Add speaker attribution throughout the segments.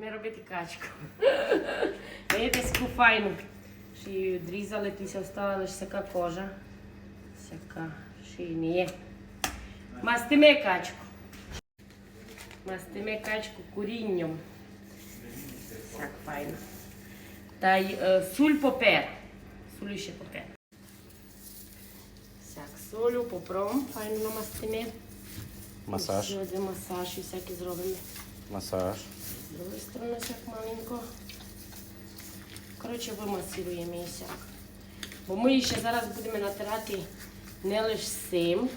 Speaker 1: Будемо робити качку. Видите, таку файну. Ще її відрізали, тися остала лише сяка кожа. Сяка, її не є. Мастиме качку. Мастиме качку курінням. Так файно. Та й е, суль попер. Сулю ще попер. Так, солю, попром, файно намастиме.
Speaker 2: Масаж.
Speaker 1: Сьогодні масаж і всякі зробимо.
Speaker 2: Масаж.
Speaker 1: Другої сторони всяк маленько. Коротше, вимасируємо і всяк. Бо ми її ще зараз будемо натирати не лише сим,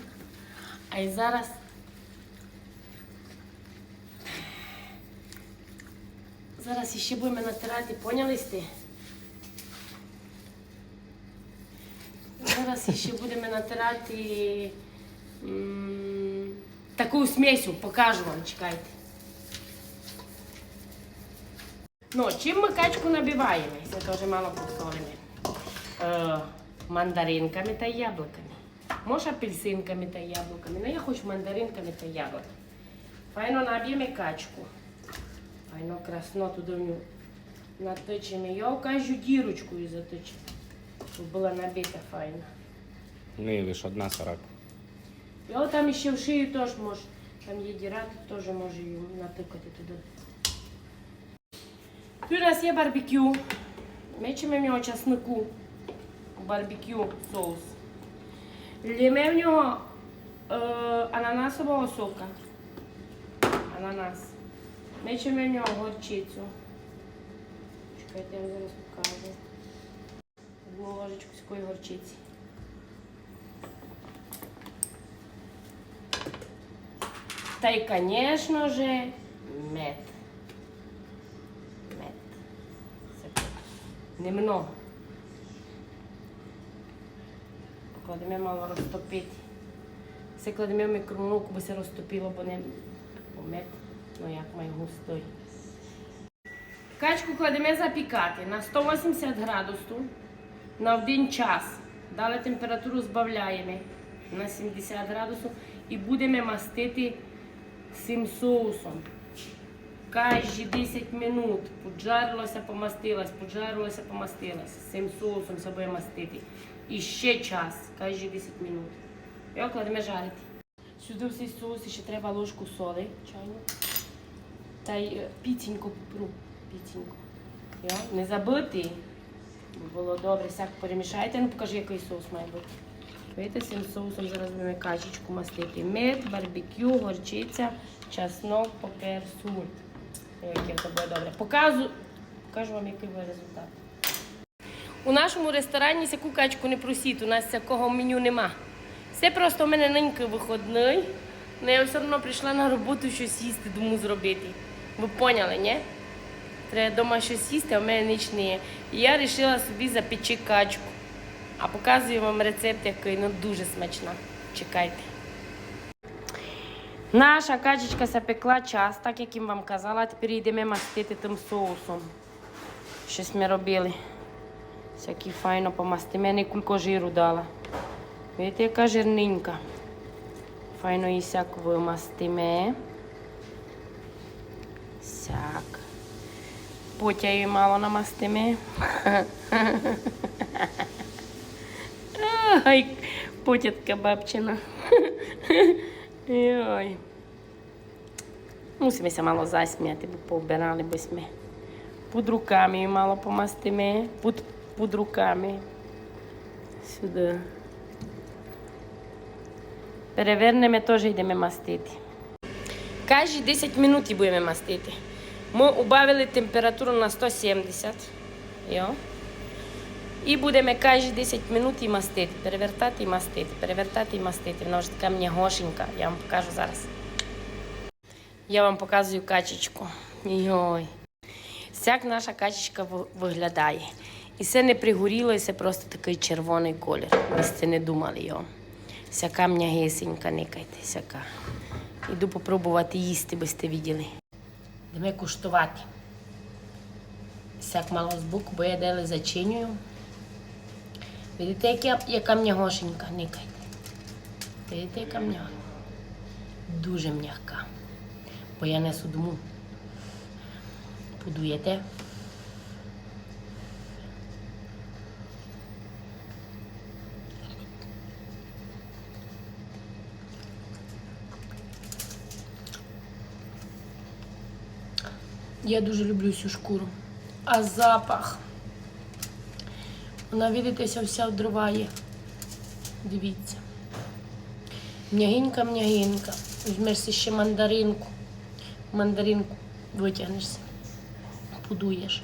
Speaker 1: а й зараз. Зараз ще будемо натирати, поняли сте? Зараз ще будемо натирати м, таку смесю, покажу вам, чекайте. Ну, чим ми качку набиваємо? Це теж мало. Е, мандаринками та яблуками. Може апельсинками та яблуками. Ну я хочу мандаринками та яблуками. Файно наб'ємо качку. Файно красно туди наточимо. Я кажу дірочкою заточимо. Щоб була набита файно.
Speaker 2: Не, лише одна сорока.
Speaker 1: Я там ще в шию теж може. Там є діра, теж може її натикати туди. Тут у нас є барбекю. Мечемо в нього часнику. Барбекю соус. Ліме в нього е, ананасового сока. Ананас. Мечемо в нього горчицю. Чекайте, я вам зараз покажу. Одну ложечку такої горчиці. Та й, звісно же. Мед. Це немного. Покладемо мало розтопити. Все кладемо в мікроволновку, бо все розтопило, бо не бо мед, ну як має густой. Качку кладемо запікати на 180 градусів на один час. Дали температуру збавляємо на 70 градусів і будемо мастити цим соусом. Кожні 10 минут поджарилося, помастилось, поджарилося, помастилось. Цим соусом все мастити. І ще час, кожні 10 минут. І кладемо жарити. Сюди в цей соус ще треба ложку соли чайну. Та й е, піцінько попру. Піцінько. Йо, Не забити. Було добре, всяк перемішайте. Ну покажи, який соус має бути. Видите, цим соусом зараз будемо качечку мастити. Мед, барбекю, горчиця, чеснок, попер, суль. Яке це буде добре. Показу, покажу вам, який буде результат. У нашому ресторані сяку качку не просіть, у нас такого меню нема. Все просто у мене ненький виходний. але я все одно прийшла на роботу щось їсти, думаю зробити. Ви поняли, ні? Треба вдома щось їсти, а в мене ніч не є. І я вирішила собі запечи качку. А показую вам рецепт, який ну, дуже смачна. Чекайте. Наша качечка запекла час, так як я вам казала, тепер йдемо мастити тим соусом. Щось ми робили. Всякі файно помастимо. Я не кулько жиру дала. Видите, яка жирненька. Файно її сяк вимастиме. Сяк. Потя її мало намастиме. Ай, потятка бабчина. Ой. Мусимося мало засміяти, бо повбирали бось ми. Під руками її мало помастиме. Під, під руками. Сюди. Перевернемо, теж йдемо мастити. Кожні 10 минут будемо мастити. Ми убавили температуру на 170. Йо. І будемо кожні 10 минут і мастити. Перевертати і мастити, перевертати і мастити. Вона вже така м'ягошенька. Я вам покажу зараз. Я вам показую качечку. Йой. Як наша качечка виглядає. І це не пригоріло, і це просто такий червоний колір. Ви це не думали його. Сяка м'ягесенька, никайте, сяка. Іду попробувати їсти, би сте виділи. Йдемо куштувати. Сяк мало збоку, бо я дали зачинюю. Видите, яка, яка м'ягошенька, никайте. Видите, яка м'яга? Дуже м'яка. Бо я несу дому. Подуєте. Я дуже люблю цю шкуру. А запах. Вона, видитеся, вся вдриває. Дивіться. М'ягінька, м'ягінька. Візьмешся ще мандаринку. Мандаринку витягнешся. Подуєш.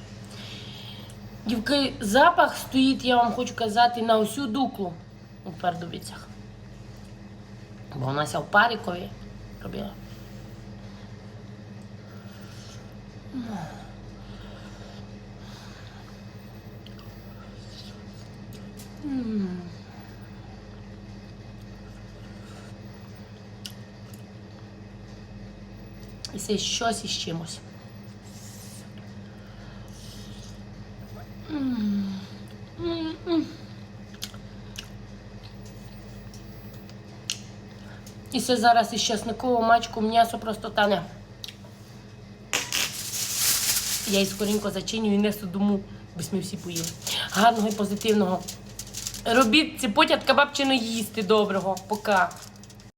Speaker 1: Дівки, запах стоїть, я вам хочу казати, на усю дуклу у пердовицях. Бо вона ся в парікові робила. І це щось із чимось. І це зараз із чесникового мачку м'ясо просто тане. Я її скоренько зачиню і несу дому, бо ми всі поїли. Гарного і позитивного. Робіть ці потятка їсти доброго. Пока.